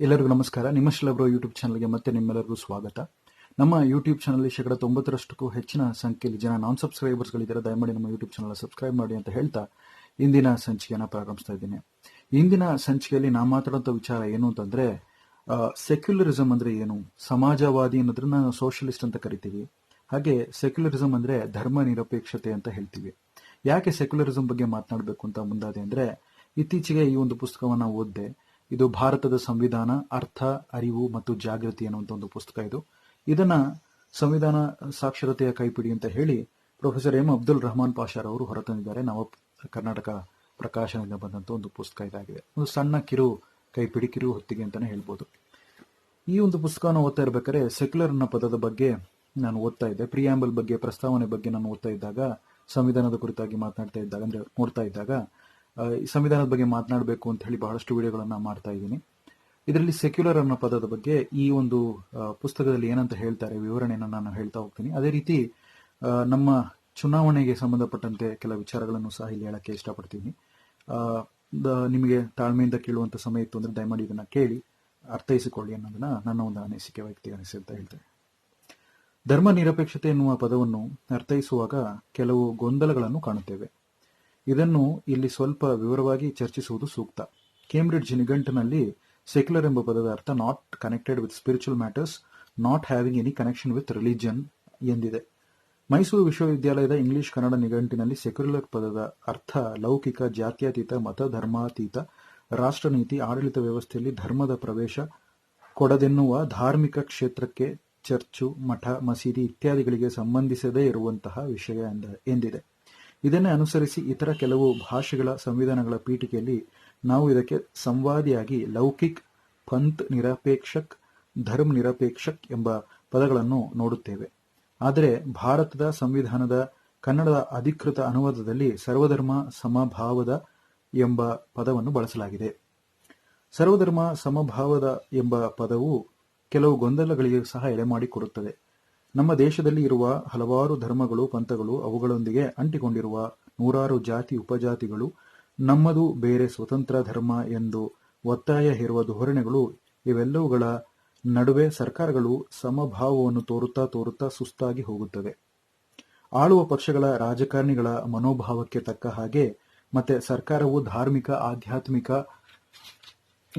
ಎಲ್ಲರಿಗೂ ನಮಸ್ಕಾರ. ನಿಮ್ಮ ಶಿಲಬ್ರೋ ಯೂಟ್ಯೂಬ್ ಚಾನಲ್ಗೆ ಮತ್ತೆ ನಿಮ್ಮೆಲ್ಲರಿಗೂ ಸ್ವಾಗತ. ನಮ್ಮ ಯೂಟ್ಯೂಬ್ ಚಾನಲ್ ಶೇಕಡ ತೊಂಬತ್ತರಷ್ಟಕ್ಕೂ ಹೆಚ್ಚಿನ ಸಂಖ್ಯೆಯಲ್ಲಿ ಜನ ನಾನ್ ಸಬ್ಸ್ಕ್ರೈಬರ್ಸ್ಗಳಿದ್ದಾರೆ ದಯಮಾಡಿ ನಮ್ಮ ಯೂಟ್ಯೂಬ್ ಚಾನಲ್ ಸಬ್ಸ್ಕ್ರೈಬ್ ಮಾಡಿ ಅಂತ ಹೇಳ್ತಾ ಇಂದಿನ ಸಂಚಿಕೆಯನ್ನ ಪ್ರಾರಂಭಿಸ್ತಾ ಇದ್ದೀನಿ. ಇಂದಿನ ಸಂಚಿಕೆಯಲ್ಲಿ ನಾ ಮಾತಾಡುವಂಥ ವಿಚಾರ ಏನು ಅಂತಂದ್ರೆ ಸೆಕ್ಯುಲರಿಸಮ್ ಅಂದ್ರೆ ಏನು, ಸಮಾಜವಾದಿ ಅನ್ನೋದನ್ನ ನಾವು ಸೋಷಿಯಲಿಸ್ಟ್ ಅಂತ ಕರಿತೀವಿ. ಹಾಗೆ ಸೆಕ್ಯುಲರಿಸಮ್ ಅಂದ್ರೆ ಧರ್ಮ ನಿರಪೇಕ್ಷತೆ ಅಂತ ಹೇಳ್ತೀವಿ. ಯಾಕೆ ಸೆಕ್ಯುಲರಿಸಮ್ ಬಗ್ಗೆ ಮಾತನಾಡಬೇಕು ಅಂತ ಮುಂದಾದೆ ಅಂದ್ರೆ, ಇತ್ತೀಚೆಗೆ ಈ ಒಂದು ಪುಸ್ತಕವನ್ನ ಓದಿದೆ. ಇದು ಭಾರತದ ಸಂವಿಧಾನ, ಅರ್ಥ, ಅರಿವು ಮತ್ತು ಜಾಗೃತಿ ಅನ್ನುವಂಥ ಒಂದು ಪುಸ್ತಕ ಇದು. ಇದನ್ನ ಸಂವಿಧಾನ ಸಾಕ್ಷರತೆಯ ಕೈಪಿಡಿ ಅಂತ ಹೇಳಿ ಪ್ರೊಫೆಸರ್ ಎಂ. ಅಬ್ದುಲ್ ರಹಮಾನ್ ಪಾಷಾರ್ ಅವರು ಹೊರತಂದಿದ್ದಾರೆ. ನವ ಕರ್ನಾಟಕ ಪ್ರಕಾಶನದಿಂದ ಬಂದಂತ ಒಂದು ಪುಸ್ತಕ ಇದಾಗಿದೆ. ಒಂದು ಸಣ್ಣ ಕಿರು ಕೈಪಿಡಿ, ಕಿರು ಹೊತ್ತಿಗೆ ಅಂತಾನೆ ಹೇಳ್ಬೋದು. ಈ ಒಂದು ಪುಸ್ತಕವನ್ನು ಓದ್ತಾ ಇರ್ಬೇಕಾದ್ರೆ ಸೆಕ್ಯುಲರ್ ಅನ್ನೋ ಪದದ ಬಗ್ಗೆ ನಾನು ಓದ್ತಾ ಇದ್ದೆ. ಪ್ರಿಯಾಂಬಲ್ ಬಗ್ಗೆ, ಪ್ರಸ್ತಾವನೆ ಬಗ್ಗೆ ನಾನು ಓದ್ತಾ ಇದ್ದಾಗ, ಸಂವಿಧಾನದ ಕುರಿತಾಗಿ ಮಾತನಾಡ್ತಾ ಇದ್ದಾಗ, ಅಂದ್ರೆ ನೋಡ್ತಾ ಇದ್ದಾಗ ಸಂವಿಧಾನದ ಬಗ್ಗೆ ಮಾತನಾಡಬೇಕು ಅಂತ ಹೇಳಿ ಬಹಳಷ್ಟು ವಿಡಿಯೋಗಳನ್ನ ಮಾಡ್ತಾ ಇದ್ದೀನಿ. ಇದರಲ್ಲಿ ಸೆಕ್ಯುಲರ್ ಅನ್ನೋ ಪದದ ಬಗ್ಗೆ ಈ ಒಂದು ಪುಸ್ತಕದಲ್ಲಿ ಏನಂತ ಹೇಳ್ತಾರೆ ವಿವರಣೆಯನ್ನು ನಾನು ಹೇಳ್ತಾ ಹೋಗ್ತೀನಿ. ಅದೇ ರೀತಿ ನಮ್ಮ ಚುನಾವಣೆಗೆ ಸಂಬಂಧಪಟ್ಟಂತೆ ಕೆಲ ವಿಚಾರಗಳನ್ನು ಸಹ ಇಲ್ಲಿ ಹೇಳಕ್ಕೆ ಇಷ್ಟಪಡ್ತೀನಿ. ನಿಮಗೆ ತಾಳ್ಮೆಯಿಂದ ಕೇಳುವಂತ ಸಮಯ ಇತ್ತು ಅಂದ್ರೆ ದಯಮಾಡಿ ಇದನ್ನ ಕೇಳಿ ಅರ್ಥೈಸಿಕೊಳ್ಳಿ ಅನ್ನೋದನ್ನ ನನ್ನ ಒಂದು ಅನಿಸಿಕೆ ವ್ಯಕ್ತಿ ಅನಿಸಿ ಅಂತ ಹೇಳ್ತೇನೆ. ಧರ್ಮ ನಿರಪೇಕ್ಷತೆ ಎನ್ನುವ ಪದವನ್ನು ಅರ್ಥೈಸುವಾಗ ಕೆಲವು ಗೊಂದಲಗಳನ್ನು ಕಾಣುತ್ತೇವೆ. ಇದನ್ನು ಇಲ್ಲಿ ಸ್ವಲ್ಪ ವಿವರವಾಗಿ ಚರ್ಚಿಸುವುದು ಸೂಕ್ತ. ಕೇಂಬ್ರಿಡ್ಜ್ ನಿಘಂಟಿನಲ್ಲಿ ಸೆಕ್ಯುಲರ್ ಎಂಬ ಪದದ ಅರ್ಥ not connected with spiritual matters not having any connection with religion ಎಂದಿದೆ. ಮೈಸೂರು ವಿಶ್ವವಿದ್ಯಾಲಯದ ಇಂಗ್ಲಿಷ್ ಕನ್ನಡ ನಿಘಂಟಿನಲ್ಲಿ ಸೆಕ್ಯುಲರ್ ಪದದ ಅರ್ಥ ಲೌಕಿಕ, ಜಾತ್ಯತೀತ, ಮತ ಧರ್ಮಾತೀತ, ರಾಷ್ಟ್ರನೀತಿ, ಆಡಳಿತ ವ್ಯವಸ್ಥೆಯಲ್ಲಿ ಧರ್ಮದ ಪ್ರವೇಶ ಕೊಡದೆನ್ನುವ ಧಾರ್ಮಿಕ ಕ್ಷೇತ್ರಕ್ಕೆ ಚರ್ಚು, ಮಠ, ಮಸೀದಿ ಇತ್ಯಾದಿಗಳಿಗೆ ಸಂಬಂಧಿಸದೇ ಇರುವಂತಹ ವಿಷಯ ಎಂದ- ಎಂದಿದೆ. ಇದನ್ನೇ ಅನುಸರಿಸಿ ಇತರ ಕೆಲವು ಭಾಷೆಗಳ ಸಂವಿಧಾನಗಳ ಪೀಠಿಕೆಯಲ್ಲಿ ನಾವು ಇದಕ್ಕೆ ಸಂವಾದಿಯಾಗಿ ಲೌಕಿಕ್ ಪಂತ್ ನಿರಪೇಕ್ಷಕ್, ಧರ್ಮ ನಿರಪೇಕ್ಷಕ್ ಎಂಬ ಪದಗಳನ್ನು ನೋಡುತ್ತೇವೆ. ಆದರೆ ಭಾರತದ ಸಂವಿಧಾನದ ಕನ್ನಡದ ಅಧಿಕೃತ ಅನುವಾದದಲ್ಲಿ ಸರ್ವಧರ್ಮ ಸಮಭಾವದ ಎಂಬ ಪದವನ್ನು ಬಳಸಲಾಗಿದೆ. ಸರ್ವಧರ್ಮ ಸಮಭಾವದ ಎಂಬ ಪದವು ಕೆಲವು ಗೊಂದಲಗಳಿಗೆ ಸಹ ಎಡೆಮಾಡಿಕೊಡುತ್ತದೆ. ನಮ್ಮ ದೇಶದಲ್ಲಿ ಇರುವ ಹಲವಾರು ಧರ್ಮಗಳು, ಪಂಥಗಳು ಅವುಗಳೊಂದಿಗೆ ಅಂಟಿಕೊಂಡಿರುವ ನೂರಾರು ಜಾತಿ, ಉಪಜಾತಿಗಳು ನಮ್ಮದು ಬೇರೆ ಸ್ವತಂತ್ರ ಧರ್ಮ ಎಂದು ಒತ್ತಾಯ ಹೇರುವ ಧೋರಣೆಗಳು ಇವೆಲ್ಲವುಗಳ ನಡುವೆ ಸರ್ಕಾರಗಳು ಸಮಭಾವವನ್ನು ತೋರುತ್ತಾ ತೋರುತ್ತಾ ಸುಸ್ತಾಗಿ ಹೋಗುತ್ತವೆ. ಆಳುವ ಪಕ್ಷಗಳ ರಾಜಕಾರಣಿಗಳ ಮನೋಭಾವಕ್ಕೆ ತಕ್ಕ ಹಾಗೆ ಮತ್ತೆ ಸರ್ಕಾರವು ಧಾರ್ಮಿಕ, ಆಧ್ಯಾತ್ಮಿಕ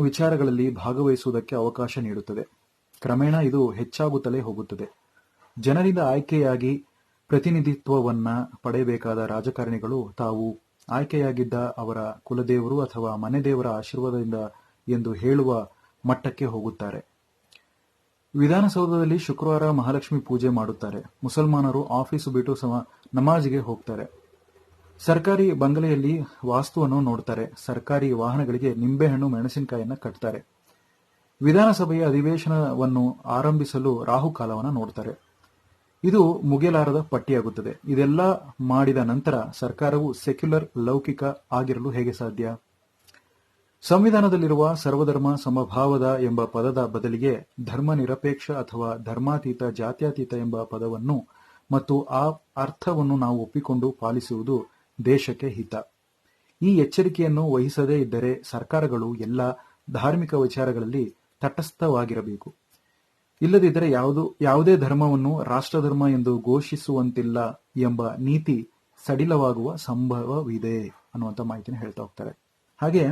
ವಿಚಾರಗಳಲ್ಲಿ ಭಾಗವಹಿಸುವುದಕ್ಕೆ ಅವಕಾಶ ನೀಡುತ್ತದೆ. ಕ್ರಮೇಣ ಇದು ಹೆಚ್ಚಾಗುತ್ತಲೇ ಹೋಗುತ್ತದೆ. ಜನರಿಂದ ಆಯ್ಕೆಯಾಗಿ ಪ್ರತಿನಿಧಿತ್ವವನ್ನ ಪಡೆಯಬೇಕಾದ ರಾಜಕಾರಣಿಗಳು ತಾವು ಆಯ್ಕೆಯಾಗಿದ್ದ ಅವರ ಕುಲದೇವರು ಅಥವಾ ಮನೆದೇವರ ಆಶೀರ್ವಾದದಿಂದ ಎಂದು ಹೇಳುವ ಮಟ್ಟಕ್ಕೆ ಹೋಗುತ್ತಾರೆ. ವಿಧಾನಸೌಧದಲ್ಲಿ ಶುಕ್ರವಾರ ಮಹಾಲಕ್ಷ್ಮಿ ಪೂಜೆ ಮಾಡುತ್ತಾರೆ. ಮುಸಲ್ಮಾನರು ಆಫೀಸು ಬಿಟ್ಟು ನಮಾಜಿಗೆ ಹೋಗ್ತಾರೆ. ಸರ್ಕಾರಿ ಬಂಗಲೆಯಲ್ಲಿ ವಾಸ್ತುವನ್ನು ನೋಡ್ತಾರೆ. ಸರ್ಕಾರಿ ವಾಹನಗಳಿಗೆ ನಿಂಬೆಹಣ್ಣು, ಮೆಣಸಿನಕಾಯಿಯನ್ನು ಕಟ್ತಾರೆ. ವಿಧಾನಸಭೆಯ ಅಧಿವೇಶನವನ್ನು ಆರಂಭಿಸಲು ರಾಹುಕಾಲವನ್ನು ನೋಡ್ತಾರೆ. ಇದು ಮುಗಿಯಲಾರದ ಪಟ್ಟಿಯಾಗುತ್ತದೆ. ಇದೆಲ್ಲ ಮಾಡಿದ ನಂತರ ಸರ್ಕಾರವು ಸೆಕ್ಯುಲರ್ ಲೌಕಿಕ ಆಗಿರಲು ಹೇಗೆ ಸಾಧ್ಯ? ಸಂವಿಧಾನದಲ್ಲಿರುವ ಸರ್ವಧರ್ಮ ಸಮಭಾವದ ಎಂಬ ಪದದ ಬದಲಿಗೆ ಧರ್ಮ ನಿರಪೇಕ್ಷ ಅಥವಾ ಧರ್ಮಾತೀತ, ಜಾತ್ಯಾತೀತ ಎಂಬ ಪದವನ್ನು ಮತ್ತು ಆ ಅರ್ಥವನ್ನು ನಾವು ಒಪ್ಪಿಕೊಂಡು ಪಾಲಿಸುವುದು ದೇಶಕ್ಕೆ ಹಿತ. ಈ ಎಚ್ಚರಿಕೆಯನ್ನು ವಹಿಸದೇ ಇದ್ದರೆ ಸರ್ಕಾರಗಳು ಎಲ್ಲ ಧಾರ್ಮಿಕ ವಿಚಾರಗಳಲ್ಲಿ ತಟಸ್ಥವಾಗಿರಬೇಕು. ಇಲ್ಲದಿದ್ದರೆ ಯಾವುದು, ಯಾವುದೇ ಧರ್ಮವನ್ನು ರಾಷ್ಟ್ರಧರ್ಮ ಎಂದು ಘೋಷಿಸುವಂತಿಲ್ಲ ಎಂಬ ನೀತಿ ಸಡಿಲವಾಗುವ ಸಂಭವವಿದೆ ಅನ್ನುವಂಥ ಮಾಹಿತಿನ ಹೇಳ್ತಾ ಹೋಗ್ತಾರೆ. ಹಾಗೆ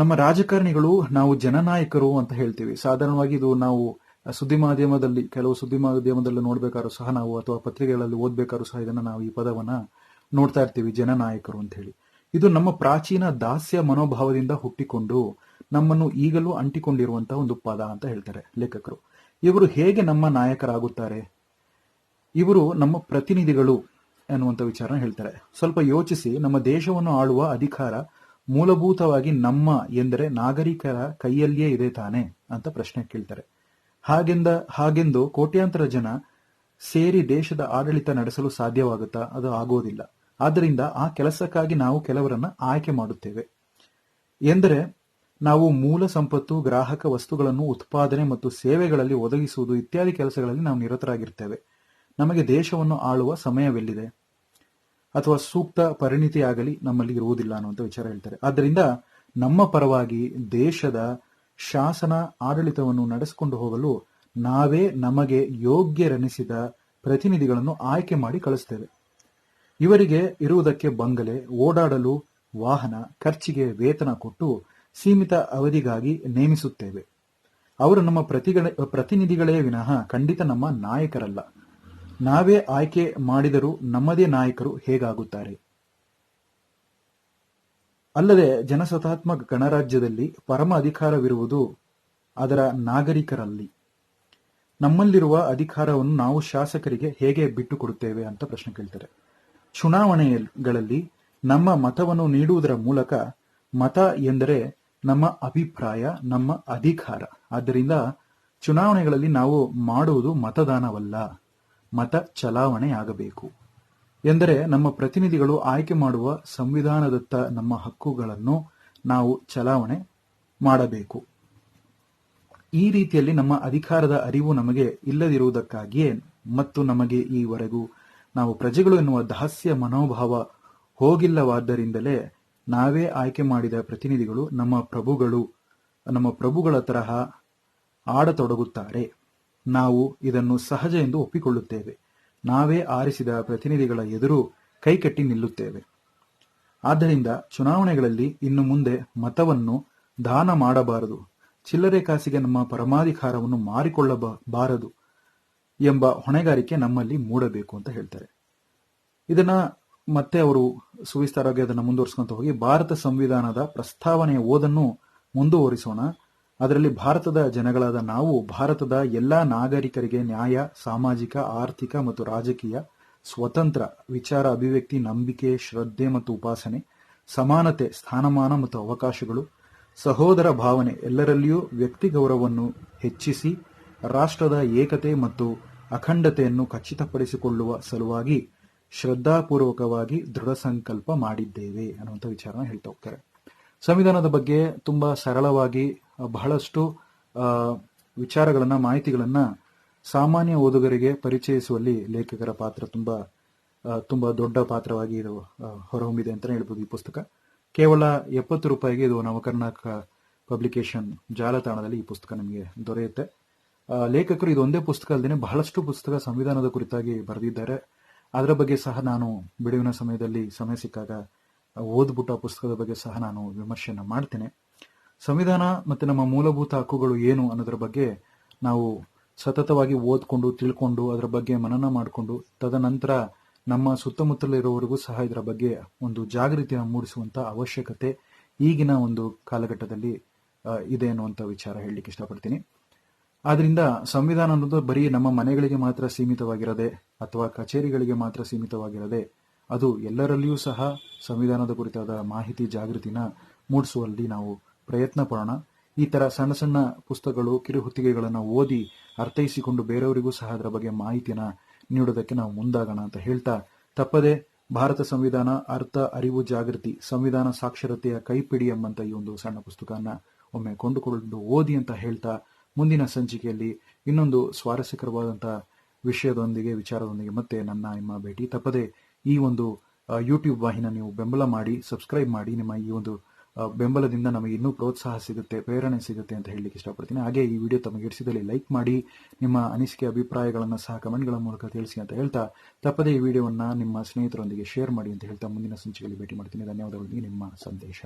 ನಮ್ಮ ರಾಜಕಾರಣಿಗಳು, ನಾವು ಜನನಾಯಕರು ಅಂತ ಹೇಳ್ತೀವಿ. ಸಾಧಾರಣವಾಗಿ ಇದು ನಾವು ಸುದ್ದಿ ಮಾಧ್ಯಮದಲ್ಲಿ, ಕೆಲವು ಸುದ್ದಿ ಮಾಧ್ಯಮದಲ್ಲಿ ನೋಡ್ಬೇಕಾದ್ರೂ ಸಹ ನಾವು ಅಥವಾ ಪತ್ರಿಕೆಗಳಲ್ಲಿ ಓದ್ಬೇಕಾದ್ರೂ ಸಹ ಇದನ್ನ ನಾವು ಈ ಪದವನ್ನ ನೋಡ್ತಾ ಇರ್ತೀವಿ, ಜನನಾಯಕರು ಅಂತ ಹೇಳಿ ಇದು ನಮ್ಮ ಪ್ರಾಚೀನ ದಾಸ್ಯ ಮನೋಭಾವದಿಂದ ಹುಟ್ಟಿಕೊಂಡು ನಮ್ಮನ್ನು ಈಗಲೂ ಅಂಟಿಕೊಂಡಿರುವಂತಹ ಒಂದು ಪದ ಅಂತ ಹೇಳ್ತಾರೆ ಲೇಖಕರು. ಇವರು ಹೇಗೆ ನಮ್ಮ ನಾಯಕರಾಗುತ್ತಾರೆ? ಇವರು ನಮ್ಮ ಪ್ರತಿನಿಧಿಗಳು ಅನ್ನುವಂಥ ವಿಚಾರ ಹೇಳ್ತಾರೆ. ಸ್ವಲ್ಪ ಯೋಚಿಸಿ, ನಮ್ಮ ದೇಶವನ್ನು ಆಳುವ ಅಧಿಕಾರ ಮೂಲಭೂತವಾಗಿ ನಮ್ಮ ಎಂದರೆ ನಾಗರಿಕರ ಕೈಯಲ್ಲಿಯೇ ಇದೆ ತಾನೆ ಅಂತ ಪ್ರಶ್ನೆ ಕೇಳ್ತಾರೆ. ಹಾಗೆಂದ, ಹಾಗೆಂದು ಕೋಟ್ಯಾಂತರ ಜನ ಸೇರಿ ದೇಶದ ಆಡಳಿತ ನಡೆಸಲು ಸಾಧ್ಯವಾಗುತ್ತಾ? ಅದು ಆಗೋದಿಲ್ಲ. ಆದ್ದರಿಂದ ಆ ಕೆಲಸಕ್ಕಾಗಿ ನಾವು ಕೆಲವರನ್ನ ಆಯ್ಕೆ ಮಾಡುತ್ತೇವೆ. ಎಂದರೆ ನಾವು ಮೂಲ ಸಂಪತ್ತು, ಗ್ರಾಹಕ ವಸ್ತುಗಳನ್ನು ಉತ್ಪಾದನೆ ಮತ್ತು ಸೇವೆಗಳಲ್ಲಿ ಒದಗಿಸುವುದು ಇತ್ಯಾದಿ ಕೆಲಸಗಳಲ್ಲಿ ನಾವು ನಿರತರಾಗಿರ್ತೇವೆ. ನಮಗೆ ದೇಶವನ್ನು ಆಳುವ ಸಮಯವೆಲ್ಲಿದೆ? ಅಥವಾ ಸೂಕ್ತ ಪರಿಣಿತಿಯಾಗಲಿ ನಮ್ಮಲ್ಲಿ ಇರುವುದಿಲ್ಲ ಅನ್ನುವಂಥ ವಿಚಾರ ಹೇಳ್ತಾರೆ. ಆದ್ದರಿಂದ ನಮ್ಮ ಪರವಾಗಿ ದೇಶದ ಶಾಸನ ಆಡಳಿತವನ್ನು ನಡೆಸಿಕೊಂಡು ಹೋಗಲು ನಾವೇ ನಮಗೆ ಯೋಗ್ಯರೆನಿಸಿದ ಪ್ರತಿನಿಧಿಗಳನ್ನು ಆಯ್ಕೆ ಮಾಡಿ ಕಳಿಸ್ತೇವೆ. ಇವರಿಗೆ ಇರುವುದಕ್ಕೆ ಬಂಗಲೆ, ಓಡಾಡಲು ವಾಹನ, ಖರ್ಚಿಗೆ ವೇತನ ಕೊಟ್ಟು ಸೀಮಿತ ಅವಧಿಗಾಗಿ ನೇಮಿಸುತ್ತೇವೆ. ಅವರು ನಮ್ಮ ಪ್ರತಿಗಳ, ಪ್ರತಿನಿಧಿಗಳೇ ವಿನಃ ಖಂಡಿತ ನಮ್ಮ ನಾಯಕರಲ್ಲ. ನಾವೇ ಆಯ್ಕೆ ಮಾಡಿದರೂ ನಮ್ಮದೇ ನಾಯಕರು ಹೇಗಾಗುತ್ತಾರೆ? ಅಲ್ಲದೆ ಜನಸತಾತ್ಮಕ ಗಣರಾಜ್ಯದಲ್ಲಿ ಪರಮ ಅಧಿಕಾರವಿರುವುದು ಅದರ ನಾಗರಿಕರಲ್ಲಿ. ನಮ್ಮಲ್ಲಿರುವ ಅಧಿಕಾರವನ್ನು ನಾವು ಶಾಸಕರಿಗೆ ಹೇಗೆ ಬಿಟ್ಟುಕೊಡುತ್ತೇವೆ ಅಂತ ಪ್ರಶ್ನೆ ಕೇಳ್ತಾರೆ. ಚುನಾವಣೆಗಳಲ್ಲಿ ನಮ್ಮ ಮತವನ್ನು ನೀಡುವುದರ ಮೂಲಕ ಮತ ಎಂದರೆ ನಮ್ಮ ಅಭಿಪ್ರಾಯ, ನಮ್ಮ ಅಧಿಕಾರ. ಆದ್ದರಿಂದ ಚುನಾವಣೆಗಳಲ್ಲಿ ನಾವು ಮಾಡುವುದು ಮತದಾನವಲ್ಲ, ಮತ ಚಲಾವಣೆಯಾಗಬೇಕು. ಎಂದರೆ ನಮ್ಮ ಪ್ರತಿನಿಧಿಗಳು ಆಯ್ಕೆ ಮಾಡುವ ಸಂವಿಧಾನದತ್ತ ನಮ್ಮ ಹಕ್ಕುಗಳನ್ನು ನಾವು ಚಲಾವಣೆ ಮಾಡಬೇಕು. ಈ ರೀತಿಯಲ್ಲಿ ನಮ್ಮ ಅಧಿಕಾರದ ಅರಿವು ನಮಗೆ ಇಲ್ಲದಿರುವುದಕ್ಕಾಗಿಯೇ ಮತ್ತು ನಮಗೆ ಈವರೆಗೂ ನಾವು ಪ್ರಜೆಗಳು ಎನ್ನುವ ದಾಸ್ಯ ಮನೋಭಾವ ಹೋಗಿಲ್ಲವಾದ್ದರಿಂದಲೇ ನಾವೇ ಆಯ್ಕೆ ಮಾಡಿದ ಪ್ರತಿನಿಧಿಗಳು ನಮ್ಮ ಪ್ರಭುಗಳು, ನಮ್ಮ ಪ್ರಭುಗಳ ತರಹ ಆಡತೊಡಗುತ್ತಾರೆ. ನಾವು ಇದನ್ನು ಸಹಜ ಎಂದು ಒಪ್ಪಿಕೊಳ್ಳುತ್ತೇವೆ. ನಾವೇ ಆರಿಸಿದ ಪ್ರತಿನಿಧಿಗಳ ಎದುರು ಕೈಕಟ್ಟಿ ನಿಲ್ಲುತ್ತೇವೆ. ಆದ್ದರಿಂದ ಚುನಾವಣೆಗಳಲ್ಲಿ ಇನ್ನು ಮುಂದೆ ಮತವನ್ನು ದಾನ ಮಾಡಬಾರದು. ಚಿಲ್ಲರೆ ಕಾಸಿಗೆ ನಮ್ಮ ಪರಮಾಧಿಕಾರವನ್ನು ಮಾರಿಕೊಳ್ಳಬಾರದು ಎಂಬ ಹೊಣೆಗಾರಿಕೆ ನಮ್ಮಲ್ಲಿ ಮೂಡಬೇಕು ಅಂತ ಹೇಳ್ತಾರೆ. ಇದನ್ನ ಮತ್ತೆ ಅವರು ಸುವಿಸ್ತಾರಾಗಿ ಅದನ್ನು ಮುಂದುವರಿಸ್ಕೊಂತ ಹೋಗಿ ಭಾರತ ಸಂವಿಧಾನದ ಪ್ರಸ್ತಾವನೆಯ ಓದನ್ನು ಮುಂದುವರಿಸೋಣ. ಅದರಲ್ಲಿ ಭಾರತದ ಜನಗಳಾದ ನಾವು, ಭಾರತದ ಎಲ್ಲಾ ನಾಗರಿಕರಿಗೆ ನ್ಯಾಯ, ಸಾಮಾಜಿಕ, ಆರ್ಥಿಕ ಮತ್ತು ರಾಜಕೀಯ, ಸ್ವತಂತ್ರ, ವಿಚಾರ, ಅಭಿವ್ಯಕ್ತಿ, ನಂಬಿಕೆ, ಶ್ರದ್ಧೆ ಮತ್ತು ಉಪಾಸನೆ, ಸಮಾನತೆ, ಸ್ಥಾನಮಾನ ಮತ್ತು ಅವಕಾಶಗಳು, ಸಹೋದರ ಭಾವನೆ ಎಲ್ಲರಲ್ಲಿಯೂ ವ್ಯಕ್ತಿ ಗೌರವವನ್ನು ಹೆಚ್ಚಿಸಿ, ರಾಷ್ಟ್ರದ ಏಕತೆ ಮತ್ತು ಅಖಂಡತೆಯನ್ನು ಖಚಿತಪಡಿಸಿಕೊಳ್ಳುವ ಸಲುವಾಗಿ ಶ್ರದ್ಧಾಪೂರ್ವಕವಾಗಿ ದೃಢ ಸಂಕಲ್ಪ ಮಾಡಿದ್ದೇವೆ ಅನ್ನುವಂಥ ವಿಚಾರನ ಹೇಳ್ತಾ ಹೋಗ್ತಾರೆ. ಸಂವಿಧಾನದ ಬಗ್ಗೆ ತುಂಬಾ ಸರಳವಾಗಿ ಬಹಳಷ್ಟು ವಿಚಾರಗಳನ್ನು, ಮಾಹಿತಿಗಳನ್ನ ಸಾಮಾನ್ಯ ಓದುಗರಿಗೆ ಪರಿಚಯಿಸುವಲ್ಲಿ ಲೇಖಕರ ಪಾತ್ರ ತುಂಬಾ ತುಂಬಾ ದೊಡ್ಡ ಪಾತ್ರವಾಗಿ ಇದು ಹೊರಹೊಮ್ಮಿದೆ ಅಂತಾನೆ ಹೇಳ್ಬೋದು ಈ ಪುಸ್ತಕ. ಕೇವಲ ಎಪ್ಪತ್ತು ರೂಪಾಯಿಗೆ ಇದು ನವಕರ್ನಾಟಕ ಪಬ್ಲಿಕೇಶನ್ ಜಾಲತಾಣದಲ್ಲಿ ಈ ಪುಸ್ತಕ ನಮಗೆ ದೊರೆಯುತ್ತೆ. ಲೇಖಕರು ಇದೊಂದೇ ಪುಸ್ತಕ ಅಲ್ಲದೆ ಬಹಳಷ್ಟು ಪುಸ್ತಕ ಸಂವಿಧಾನದ ಕುರಿತಾಗಿ ಬರೆದಿದ್ದಾರೆ. ಅದರ ಬಗ್ಗೆ ಸಹ ನಾನು ಬಿಡುವಿನ ಸಮಯದಲ್ಲಿ ಸಮಯ ಸಿಕ್ಕಾಗ ಓದ್ಬಿಟ್ಟು ಪುಸ್ತಕದ ಬಗ್ಗೆ ಸಹ ನಾನು ವಿಮರ್ಶೆಯನ್ನು ಮಾಡ್ತೇನೆ. ಸಂವಿಧಾನ ಮತ್ತು ನಮ್ಮ ಮೂಲಭೂತ ಹಕ್ಕುಗಳು ಏನು ಅನ್ನೋದ್ರ ಬಗ್ಗೆ ನಾವು ಸತತವಾಗಿ ಓದ್ಕೊಂಡು, ತಿಳ್ಕೊಂಡು, ಅದರ ಬಗ್ಗೆ ಮನನ ಮಾಡಿಕೊಂಡು, ತದನಂತರ ನಮ್ಮ ಸುತ್ತಮುತ್ತಲಿರುವವರಿಗೂ ಸಹ ಇದರ ಬಗ್ಗೆ ಒಂದು ಜಾಗೃತಿಯನ್ನು ಮೂಡಿಸುವಂತ ಅವಶ್ಯಕತೆ ಈಗಿನ ಒಂದು ಕಾಲಘಟ್ಟದಲ್ಲಿ ಇದೆ ಅನ್ನುವಂಥ ವಿಚಾರ ಹೇಳಲಿಕ್ಕೆ ಇಷ್ಟಪಡ್ತೀನಿ. ಆದ್ರಿಂದ ಸಂವಿಧಾನ ಅನ್ನೋದು ಬರೀ ನಮ್ಮ ಮನೆಗಳಿಗೆ ಮಾತ್ರ ಸೀಮಿತವಾಗಿರದೆ ಅಥವಾ ಕಚೇರಿಗಳಿಗೆ ಮಾತ್ರ ಸೀಮಿತವಾಗಿರದೆ ಅದು ಎಲ್ಲರಲ್ಲಿಯೂ ಸಹ ಸಂವಿಧಾನದ ಕುರಿತಾದ ಮಾಹಿತಿ ಜಾಗೃತಿನ ಮೂಡಿಸುವಲ್ಲಿ ನಾವು ಪ್ರಯತ್ನ ಪಡೋಣ. ಈ ತರ ಸಣ್ಣ ಸಣ್ಣ ಪುಸ್ತಕಗಳು, ಕಿರುಹೊತ್ತಿಗೆಗಳನ್ನು ಓದಿ ಅರ್ಥೈಸಿಕೊಂಡು ಬೇರೆಯವರಿಗೂ ಸಹ ಅದರ ಬಗ್ಗೆ ಮಾಹಿತಿಯನ್ನ ನೀಡೋದಕ್ಕೆ ನಾವು ಮುಂದಾಗೋಣ ಅಂತ ಹೇಳ್ತಾ, ತಪ್ಪದೆ ಭಾರತ ಸಂವಿಧಾನ, ಅರ್ಥ, ಅರಿವು, ಜಾಗೃತಿ, ಸಂವಿಧಾನ ಸಾಕ್ಷರತೆಯ ಕೈಪಿಡಿ ಎಂಬಂತ ಈ ಒಂದು ಸಣ್ಣ ಪುಸ್ತಕನ ಒಮ್ಮೆ ಕೊಂಡುಕೊಂಡು ಓದಿ ಅಂತ ಹೇಳ್ತಾ ಮುಂದಿನ ಸಂಚಿಕೆಯಲ್ಲಿ ಇನ್ನೊಂದು ಸ್ವಾರಸ್ಯಕರವಾದಂತಹ ವಿಷಯದೊಂದಿಗೆ, ವಿಚಾರದೊಂದಿಗೆ ಮತ್ತೆ ನನ್ನ, ನಿಮ್ಮ ಭೇಟಿ. ತಪ್ಪದೆ ಈ ಒಂದು ಯೂಟ್ಯೂಬ್ ವಾಹಿನ ನೀವು ಬೆಂಬಲ ಮಾಡಿ ಸಬ್ಸ್ಕ್ರೈಬ್ ಮಾಡಿ, ನಿಮ್ಮ ಈ ಒಂದು ಬೆಂಬಲದಿಂದ ನಮಗೆ ಇನ್ನೂ ಪ್ರೋತ್ಸಾಹ ಸಿಗುತ್ತೆ, ಪ್ರೇರಣೆ ಸಿಗುತ್ತೆ ಅಂತ ಹೇಳಲಿಕ್ಕೆ ಇಷ್ಟಪಡ್ತೀನಿ. ಹಾಗೆ ಈ ವಿಡಿಯೋ ತಮಗೆ ಇಡಿಸಿದಲ್ಲಿ ಲೈಕ್ ಮಾಡಿ, ನಿಮ್ಮ ಅನಿಸಿಕೆ, ಅಭಿಪ್ರಾಯಗಳನ್ನು ಸಹ ಕಮೆಂಟ್ಗಳ ಮೂಲಕ ತಿಳಿಸಿ ಅಂತ ಹೇಳ್ತಾ, ತಪ್ಪದೇ ಈ ವಿಡಿಯೋವನ್ನು ನಿಮ್ಮ ಸ್ನೇಹಿತರೊಂದಿಗೆ ಶೇರ್ ಮಾಡಿ ಅಂತ ಹೇಳ್ತಾ ಮುಂದಿನ ಸಂಚಿಕೆಯಲ್ಲಿ ಭೇಟಿ ಮಾಡ್ತೀನಿ. ಧನ್ಯವಾದಗಳೊಂದಿಗೆ ನಿಮ್ಮ ಸಂದೇಶ.